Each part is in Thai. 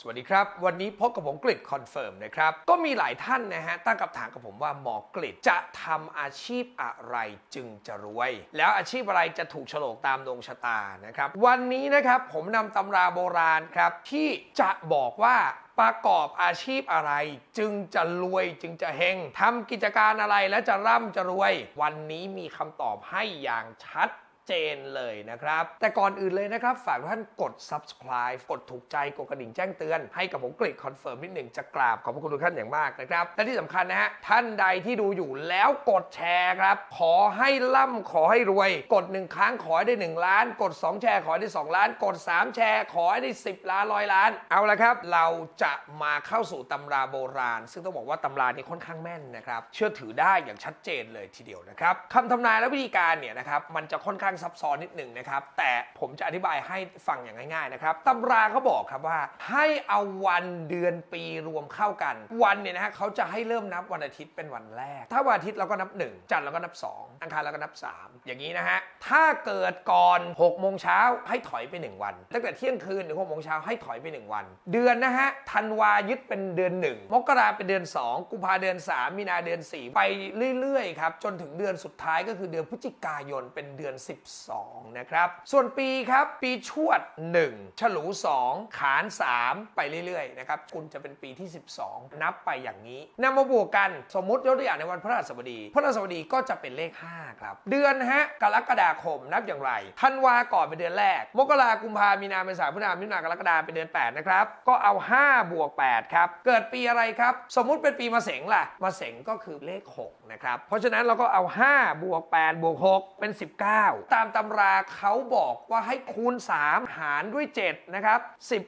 สวัสดีครับ วันนี้พบกับผมกริดคอนเฟิร์มนะครับ ก็มีหลายท่านนะฮะ ตั้งคำถามกับผมว่าหมอกริดจะทำอาชีพอะไรจึงจะรวย แล้วอาชีพอะไรจะถูกโฉลกตามดวงชะตานะครับ วันนี้นะครับผมนำตำราโบราณครับ ที่จะบอกว่าประกอบอาชีพอะไร จึงจะรวยจึงจะเฮงทำกิจการอะไรแล้วจะร่ำจะรวย วันนี้มีคำตอบให้อย่างชัด เจนเลยนะครับ แต่ก่อนอื่นเลยนะครับ ฝากท่านกด subscribe กดถูกใจ กดกระดิ่งแจ้งเตือน ให้กับผมกริดคอนเฟิร์มนิดหนึ่งจะกราบขอบพระคุณทุกท่านอย่างมากนะครับ และที่สำคัญนะฮะ ท่านใดที่ดูอยู่แล้วกดแชร์ครับ ขอให้ล่ำขอให้รวย กด 1 ครั้งขอให้ได้ 1 ล้าน กด 2 แชร์ขอให้ได้ 2 ล้าน กด 3 แชร์ขอให้ได้ 10 ล้านร้อยล้าน เอาละครับ เราจะมาเข้าสู่ตำราโบราณ ซึ่งต้องบอกว่าตำรานี้ค่อนข้างแม่นนะครับ เชื่อถือได้อย่างชัดเจนเลยทีเดียวนะครับคำทำนายและวิธีการเนี่ยนะครับมันจะค่อนข้างซับซ้อนนิดหนึ่งนะครับ แต่ผมจะอธิบายให้ฟังอย่างง่ายๆนะครับตำราเขาบอกครับว่าให้เอาวันเดือนปีรวมเข้ากัน วันเนี่ยนะฮะเขาจะให้เริ่มนับวันอาทิตย์เป็นวันแรก ถ้าวันอาทิตย์เราก็นับ 1 จันทร์เราก็นับ 2 อังคารเราก็นับ 3 อย่างนี้นะฮะถ้าเกิดก่อน6โมงเช้าให้ถอยไป 1 วันตั้งแต่เที่ยงคืนถึง6โมงเช้าให้ถอยไป 1 วัน เดือนนะฮะธันวายึดเป็นเดือน 1 มกราเป็นเดือน 2 กุมภาเดือน 3 มีนาเดือน 4 ไปเรื่อยๆครับจนถึงเดือนสุดท้ายก็คือเดือนพฤศจิกายนเป็นเดือน12 นะครับ ส่วนปีครับ ปีชวด 1 ฉลู 2 ขาน 3 ไปเรื่อยๆ นะครับ คุณจะเป็นปีที่ 12 นับไปอย่างนี้นำมาบวกกันสมมติยกตัวอย่างในวันพฤหัสบดีพฤหัสบดีก็จะเป็นเลข 5 ครับ เดือนฮะกรกฎาคมนับอย่างไรธันวาก่อนเป็นเดือนแรก มกรากุมภามีนาเมษาพฤษภามิถุนากรกฎาเป็นเดือน 8 นะครับ ก็เอา 5 บวก 8 ครับ เกิดปีอะไรครับ สมมุติเป็นปีมะเสงล่ะมะเสงก็คือเลข 6 นะครับ เพราะฉะนั้นเราก็เอา 5 บวก 8 บวก 6 เป็น 19ตามตำราเขาบอกว่าให้คูณ 3 หารด้วย 7 นะครับ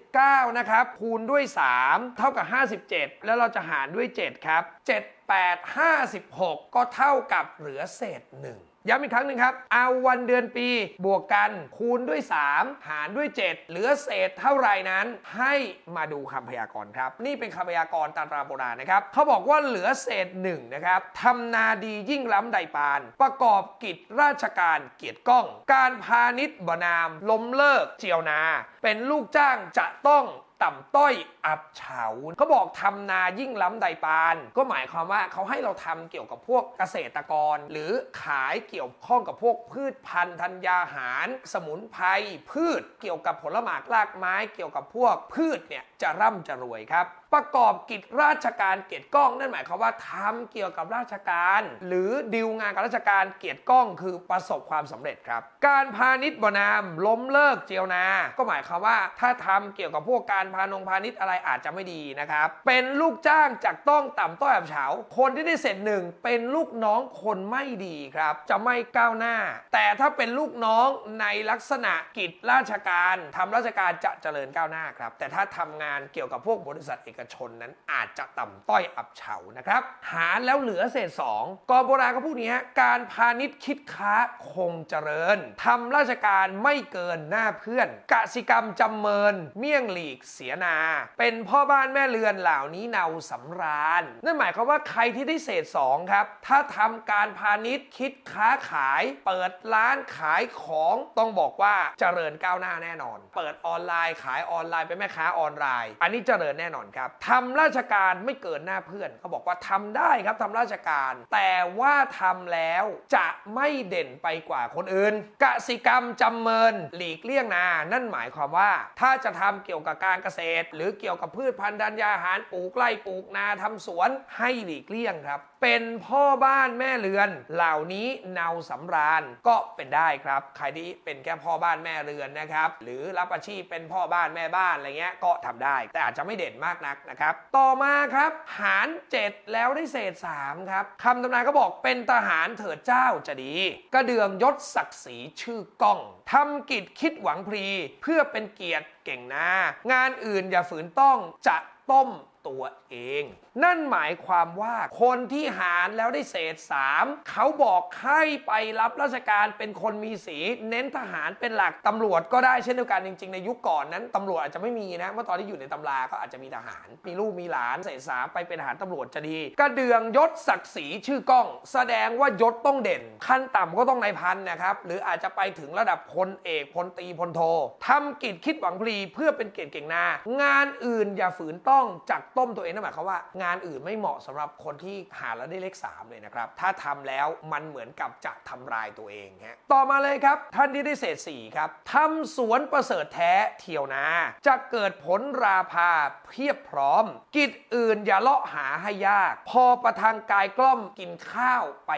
19 นะครับ คูณด้วย 3 เท่ากับ 57 แล้วเราจะหารด้วย 7 ครับ 7 8 56 ก็เท่ากับเหลือเศษ 1 ย้ำอีกครั้งหนึ่งครับ เอาวันเดือนปีบวกกันคูณด้วย 3 หารด้วย 7 เหลือเศษเท่าไรนั้น ให้มาดูคำพยากรณ์ครับ นี่เป็นคำพยากรณ์ตามตราโบราณนะครับเขาบอกว่าเหลือเศษ1นะครับทำนาดียิ่งล้ำใดปาน ประกอบกิจราชการเกียรติก้อง การพาณิชย์บนามล้มเลิกเจียวนา เป็นลูกจ้างจะต้อง ต่ำต้อยอับเฉาเขาบอกทำนายิ่งล้ำใดปาน ก็หมายความว่าเขาให้เราทำเกี่ยวกับพวกเกษตรกร หรือขายเกี่ยวข้องกับพวกพืชพันธุ์ธัญญาหาร สมุนไพรพืชเกี่ยวกับผลหมากรากไม้ เกี่ยวกับพวกพืชเนี่ยจะร่ำจะรวยครับประกอบกิจราชการเกียรติก้อง นั่นหมายความว่าทำเกี่ยวกับราชการ หรือดีลงานกับราชการเกียรติก้อง คือประสบความสำเร็จครับ การพาณิชย์บนามล้มเลิกเจียวนา ก็หมายความว่าถ้าทำเกี่ยวกับพวกการพานงพาณิชย์อะไรอาจจะไม่ดีนะครับ เป็นลูกจ้างจากต้องต่ำต้อยอับเฉา คนที่ได้เสร็จหนึ่งเป็นลูกน้องคนไม่ดีครับ จะไม่ก้าวหน้า แต่ถ้าเป็นลูกน้องในลักษณะกิจราชการทำราชการจะเจริญก้าวหน้าครับ แต่ถ้าทำงานเกี่ยวกับพวกบริษัทเอกชนนั้นอาจจะต่ำต้อยอับเฉานะครับ หารแล้วเหลือเศษสองกอโบราณก็พูดนี้การพาณิชย์คิดค้าคงเจริญทำราชการไม่เกินหน้าเพื่อนกสิกรรมจำเมิน เมี่ยงหลีกเสียนา เป็นพ่อบ้านแม่เรือนเหล่านี้เนาสำราญ นั่นหมายความว่าใครที่ได้เศษ 2 ครับ ถ้าทำการพาณิชย์คิดค้าขาย เปิดร้านขายของต้องบอกว่าเจริญก้าวหน้าแน่นอน เปิดออนไลน์ขายออนไลน์เป็นแม่ค้าออนไลน์ อันนี้เจริญแน่นอนครับทำราชการไม่เกินหน้าเพื่อนเขาบอกว่าทำได้ครับทำราชการ แต่ว่าทำแล้วจะไม่เด่นไปกว่าคนอื่นกสิกรรมจำเมินหลีกเลี่ยงนา นั่นหมายความว่า ถ้าจะทำเกี่ยวกับการเกษตร หรือเกี่ยวกับพืชพันธุ์ธัญญาหารปลูกไร่ปลูกนาทำสวนให้หลีกเลี่ยงครับ เป็นพ่อบ้านแม่เรือน เหล่านี้เนาสำราญก็เป็นได้ครับใครที่เป็นแค่พ่อบ้านแม่เรือนนะครับหรือรับอาชีพเป็นพ่อบ้านแม่บ้านอะไรเงี้ยก็ทำได้ แต่อาจจะไม่เด่นมากนักนะครับ ต่อมาครับ หาร 7 แล้วได้เศษ 3 ครับคำตำนานก็บอกเป็นทหารเถิดเจ้าจะดี กระเดืองยศศักดิ์ศรีชื่อก้องทำกิจคิดหวังพรี เพื่อเป็นเกียรติเก่งหน้างานอื่นอย่าฝืนต้องจะต้ม ตัวเอง นั่นหมายความว่าคนที่หารแล้วได้เศษ3เขาบอกให้ไปรับราชการเป็นคนมีสี เน้นทหารเป็นหลักตำรวจก็ได้เช่นเดียวกันจริง ๆ ในยุคก่อนนั้นตำรวจอาจจะไม่มีนะเมื่อตอนที่อยู่ในตำราก็อาจจะมีทหาร มีลูกมีหลานเศษสามไปเป็นทหารตำรวจจะดี กระเดืองยศศักดิ์ศรีชื่อก้อง แสดงว่ายศต้องเด่น ขั้นต่ำก็ต้องนายพันนะครับหรืออาจจะไปถึงระดับพลเอกพลตีพลโททำกิจคิดหวังพลีรีเพื่อเป็นเกียรติเก่งหน้างานอื่นอย่าฝืนต้องจักต้มตัวเองนั่นหมายความว่างานอื่นไม่เหมาะสำหรับคนที่หาแล้วได้เลข 3 เลยนะครับ ถ้าทำแล้วมันเหมือนกับจะทำลายตัวเองฮะต่อมาเลยครับ ท่านที่ได้เศษ4ครับทำสวนประเสริฐแท้เที่ยวนา จะเกิดผลราภาเพียบพร้อม กิจอื่นอย่าเลาะหาให้ยาก พอประทังกายกล้อมกินข้าวไป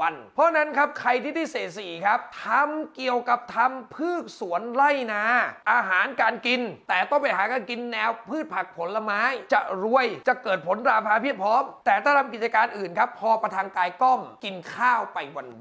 วันๆเพราะนั้นครับใครที่ได้เศษสี่ครับทำเกี่ยวกับทำพืชสวนไร่นา อาหารการกิน แต่ต้องไปหาการกินแนวพืชผักผลไม้จะรวยจะเกิดผลราภาเพียบพร้อม แต่ถ้าทำกิจการอื่นครับ พอประทังกายก้อมกินข้าวไป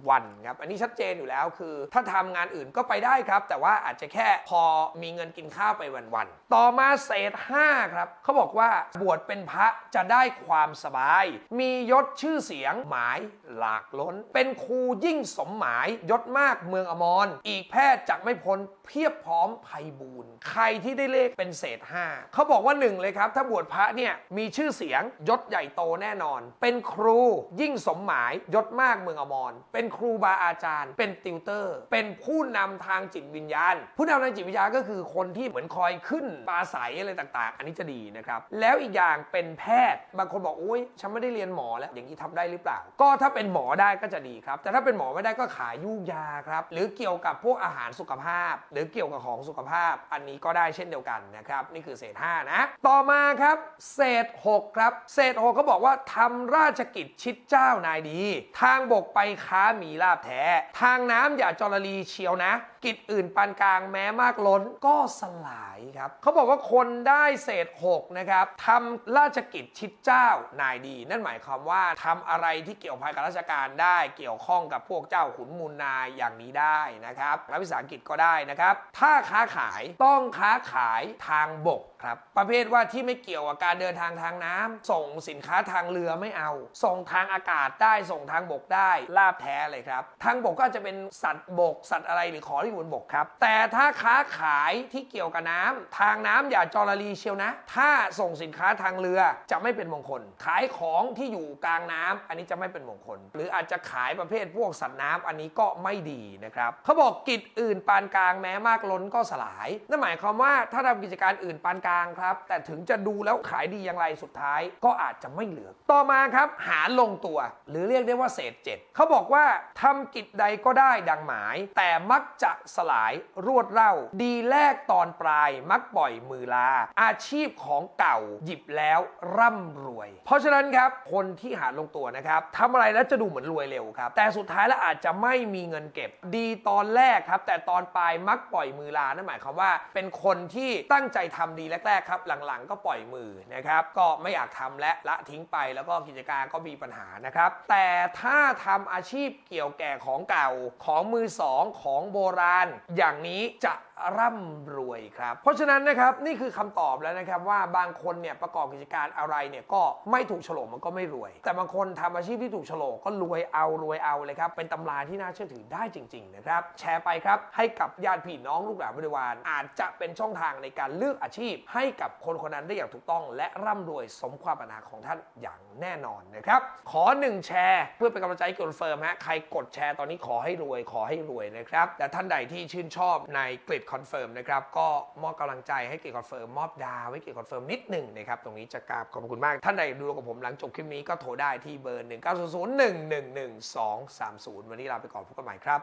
วันๆครับ อันนี้ชัดเจนอยู่แล้วคือ ถ้าทำงานอื่นก็ไปได้ครับ แต่ว่าอาจจะแค่พอมีเงินกินข้าวไปวันๆต่อมาเศษ5ครับเขาบอกว่าบวชเป็นพระจะได้ความสบาย มียศชื่อเสียงหมายหลากล้น เป็นครูยิ่งสมหมายยศมากเมืองอมรอีกแพทย์จักไม่พ้นเพียบพร้อมไพบูรณ์ใครที่ได้เลขเป็นเศษ5เขาบอกว่าหนึ่งเลยครับถ้าบวชพระเนี่ยมีชื่อเสียงยศใหญ่โตแน่นอน เป็นครูยิ่งสมหมายยศมากเมืองอมรเป็นครูบาอาจารย์ เป็นติวเตอร์ เป็นผู้นำทางจิตวิญญาณ ผู้นำทางจิตวิญญาณก็คือคนที่เหมือนคอยขึ้นปราศัยอะไรต่างๆ อันนี้จะดีนะครับ แล้วอีกอย่างเป็นแพทย์ บางคนบอกโอ้ยฉันไม่ได้เรียนหมอแล้วอย่างนี้ทำได้หรือเปล่า ก็ถ้าเป็นหมอได้ก็จะดีครับ แต่ถ้าเป็นหมอไม่ได้ก็ขายยูกยาครับหรือเกี่ยวกับพวกอาหารสุขภาพ หรือเกี่ยวกับของสุขภาพ อันนี้ก็ได้เช่นเดียวกันนะครับนี่คือเศษ5นะต่อมาครับเศษ 6 ครับ เศษ6เขาบอกว่าทำราชกิจชิดเจ้านายดี ทางบกไปค้ามีลาบแท้ ทางน้ำอย่าจรลีเชียวนะ กิจอื่นปานกลางแม้มากล้นก็สลายครับเขาบอกว่าคนได้เศษ6นะครับทำราชกิจชิดเจ้านายดี นั่นหมายความว่าทำอะไรที่เกี่ยวพันกับราชการได้เกี่ยวข้องกับพวกเจ้าขุนมูลนายอย่างนี้ได้นะครับรัฐวิสาหกิจก็ได้นะครับถ้าค้าขายต้องค้าขายทางบกครับประเภทว่าที่ไม่เกี่ยวกับการเดินทางทางน้ำส่งสินค้าทางเรือไม่เอา ส่งทางอากาศได้ส่งทางบกได้ลาบแท้เลยครับ ทางบกก็จะเป็นสัตว์บกสัตว์อะไรหรือของที่อยู่บนบกครับ แต่ถ้าค้าขายที่เกี่ยวกับน้ำทางน้ำอย่าจรลีเชียวนะ ถ้าส่งสินค้าทางเรือจะไม่เป็นมงคล ขายของที่อยู่กลางน้ำอันนี้จะไม่เป็นมงคล หรืออาจจะขายประเภทพวกสัตว์น้ำอันนี้ก็ไม่ดีนะครับเขาบอกกิจอื่นปานกลางแม้มากล้นก็สลาย นั่นหมายความว่าถ้าทำกิจการอื่นปานกลางครับ แต่ถึงจะดูแล้วขายดีอย่างไรสุดท้าย ก็อาจจะไม่เหลือ ต่อมาครับหาลงตัว หรือเรียกได้ว่าเศษเจ็ดเขาบอกว่าทำกิจใดก็ได้ดังหมาย แต่มักจะสลายรวดเร่า ดีแรกตอนปลายมักปล่อยมือลา อาชีพของเก่าหยิบแล้วร่ำรวย เพราะฉะนั้นครับ คนที่หาลงตัวนะครับทำอะไรแล้วจะดูเหมือนรวยเร็วครับ แต่สุดท้ายแล้วอาจจะไม่มีเงินเก็บ ดีตอนแรกครับ แต่ตอนปลายมักปล่อยมือลานั่นหมายความว่า เป็นคนที่ตั้งใจทำดีแรกๆครับ หลังๆ ก็ปล่อยมือนะครับก็ไม่อยากทำและละทิ้งไปแล้วก็กิจการก็มีปัญหานะครับแต่ถ้าทำอาชีพเกี่ยวแก่ของเก่าของมือสองของโบราณอย่างนี้จะร่ำรวยครับ เพราะฉะนั้นนะครับนี่คือคำตอบแล้วนะครับว่าบางคนเนี่ยประกอบกิจการอะไรเนี่ยก็ไม่ถูกโฉลกมันก็ไม่รวย แต่บางคนทำอาชีพที่ถูกโฉลกก็รวยเอารวยเอาเลยครับเป็นตำราที่น่าเชื่อถือได้จริงๆนะครับแชร์ไปครับให้กับญาติพี่น้องลูกหลานบริวารอาจจะเป็นช่องทางในการเลือกอาชีพ ให้กับคนคนนั้นได้อย่างถูกต้อง และร่ำรวยสมความปรารถนาของท่านอย่างแน่นอนนะครับขอหนึ่งแชร์เพื่อเป็นกำลังใจให้กดเฟิร์มฮะใครกดแชร์ตอนนี้ขอให้รวยขอให้รวยนะครับแต่ท่านใดที่ชื่นชอบในกริดคอนเฟิร์มนะครับก็มอบกำลังใจให้กริดคอนเฟิร์มมอบดาวให้กริดคอนเฟิร์มนิดหนึ่งนะครับตรงนี้จะกราบขอบคุณมาก ท่านใดดูกับผมหลังจบคลิปนี้ก็โทรได้ที่เบอร์ 1 9 0 0 1 1 1 2 3 0 วันนี้ลาไปก่อนพบกันใหม่ครับ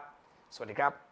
สวัสดีครับ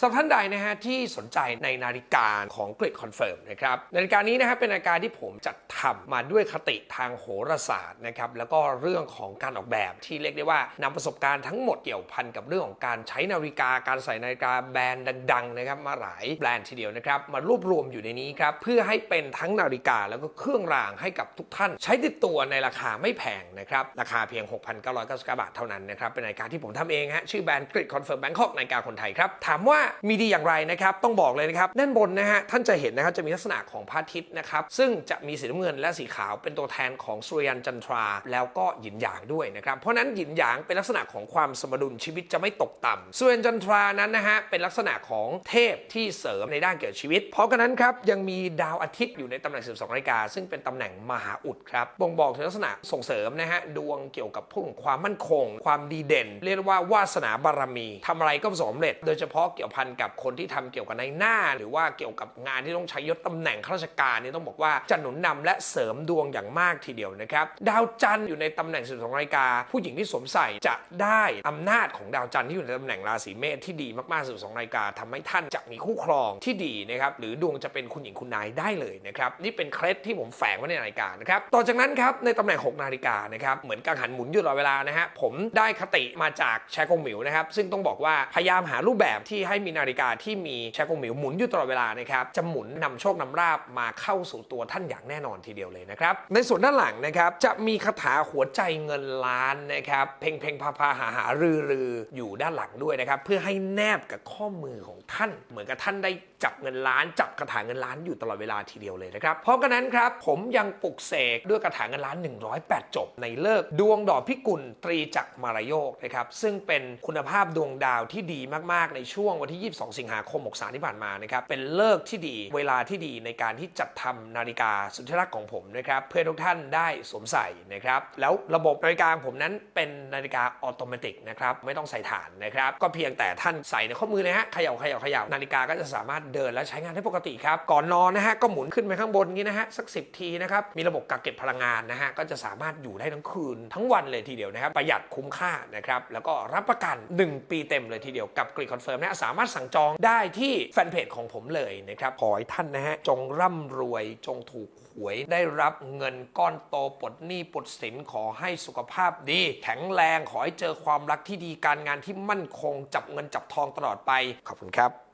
สำหรับท่านใดนะฮะที่สนใจในนาฬิกาของกริดคอนเฟิร์มนะครับนาฬิกานี้นะฮะเป็นนาฬิกาที่ผมจัดทำมาด้วยคติทางโหราศาสตร์นะครับแล้วก็เรื่องของการออกแบบที่เรียกได้ว่านำประสบการณ์ทั้งหมดเกี่ยวพันกับเรื่องของการใช้นาฬิกาการใส่นาฬิกาแบรนด์ดังๆนะครับมาหลายแบรนด์ทีเดียวนะครับมารวบรวมอยู่ในนี้ครับเพื่อให้เป็นทั้งนาฬิกาแล้วก็เครื่องรางให้กับทุกท่าน ใช้ติดตัวในราคาไม่แพงนะครับราคาเพียง 6,999บาทเท่านั้นนะครับเป็นนาฬิกาที่ผมทำเองฮะชื่อแบรนด์กริดคอนเฟิร์มแบงคอกนาฬิกาคนไทยครับถามว่ามีดีอย่างไรนะครับต้องบอกเลยนะครับด้านบนนะฮะท่านจะเห็นนะครับจะมีลักษณะของพระอาทิตย์นะครับซึ่งจะมีสีน้ำเงินและสีขาวเป็นตัวแทนของสุริยันจันทรา แล้วก็หยินหยางด้วยนะครับเพราะนั้นหยินหยางเป็นลักษณะของความสมดุลชีวิตจะไม่ตกต่ำสุริยันจันทรานั้นนะฮะเป็นลักษณะของเทพที่เสริมในด้านเกี่ยวกับชีวิต เพราะฉะนั้นครับยังมีดาวอาทิตย์อยู่ในตำแหน่ง 12นาฬิกาซึ่งเป็นตำแหน่งมหาอุดครับบ่งบอกถึงลักษณะส่งเสริมนะฮะดวงเกี่ยวกับพวกความมั่นคง ความดีเด่น เรียกว่าวาสนาบารมีทำอะไรก็สมสำเร็จ โดยเฉพาะเกี่ยวพันกับคนที่ทำเกี่ยวกับในหน้า หรือว่าเกี่ยวกับงานที่ต้องใช้ยศตำแหน่งข้าราชการนี่ต้องบอกว่าจะหนุนนำและเสริมดวงอย่างมากทีเดียวนะครับดาวจันทร์อยู่ในตำแหน่ง12นาฬิกาผู้หญิงที่สวมใส่จะได้อำนาจของดาวจันทร์ที่อยู่ในตำแหน่งราศีเมษที่ดีมากๆ12นาฬิกาทำให้ท่านจะมีคู่ครองที่ดีนะครับหรือดวงจะเป็นคุณหญิงคุณนายได้เลยนะครับนี่เป็นเคล็ดที่ผมแฝงไว้ในนาฬิกานะครับต่อจากนั้นครับในตำแหน่ง 6 นาฬิกานะครับเหมือนกังหันหมุนอยู่ตลอดเวลานะฮะผมได้คติมาจากแชร์กงหมิวนะครับซึ่งต้องบอกว่าพยายามหารูปแบบที่ให้มีนาฬิกาที่มีแชร์กงหมิวหมุนอยู่ตลอดเวลานะครับจะหมุนนำโชคนำราบมาเข้าสู่ตัวท่านอย่างแน่นอนทีเดียวเลยนะครับในส่วนด้านหลังนะครับจะมีคาถาหัวใจเงินล้านนะครับเพ่งเพ่งพาพาหาหารือรืออยู่ด้านหลังด้วยนะครับเพื่อให้แนบกับข้อมือของท่าน เหมือนกับท่านได้จับเงินล้าน จับคาถาเงินล้านอยู่ตลอดเวลาทีเดียวเลยนะครับเพราะกระนั้นครับผมยังปลุกเสกด้วยคาถาเงินล้าน 108 จบ ในเลิกดวงดอกพิกุลตรีจักรมารโยกนะครับซึ่งเป็นคุณภาพดวงดาวที่ดีมากๆในช่วงวันที่22 สิงหาคม 63 ที่ผ่านมานะครับ เป็นเลิกที่ดี เวลาที่ดีในการที่จัดทำนาฬิกาสุดที่รักของผมนะครับ เพื่อทุกท่านได้สวมใส่นะครับ แล้วระบบนาฬิกาของผมนั้นเป็นนาฬิกาออโตเมติกนะครับ ไม่ต้องใส่ฐานนะครับ ก็เพียงแต่ท่านใส่ในข้อมือนะฮะเขย่าเขย่าเขย่านาฬิกาก็จะสามารถเดินและใช้งานได้ปกติครับ ก่อนนอนนะฮะก็หมุนขึ้นไปข้างบนนี้นะฮะสัก 10 ทีนะครับ มีระบบกักเก็บพลังงานนะฮะก็จะสามารถอยู่ได้ทั้งคืนทั้งวันเลยทีเดียวนะครับประหยัดคุ้มค่านะครับแล้วก็รับประกัน 1 ปีเต็มเลยทีเดียวกับกรีคอนเฟิร์มนะฮะสามารถสั่งจองได้ที่แฟนเพจของผมเลยนะครับ ขอให้ท่านนะฮะ จงร่ำรวยจงถูกหวยได้รับเงินก้อนโตปลดหนี้ปลดสินขอให้สุขภาพดี แข็งแรงขอให้เจอความรักที่ดีการงานที่มั่นคงจับเงินจับทองตลอดไป ขอบคุณครับ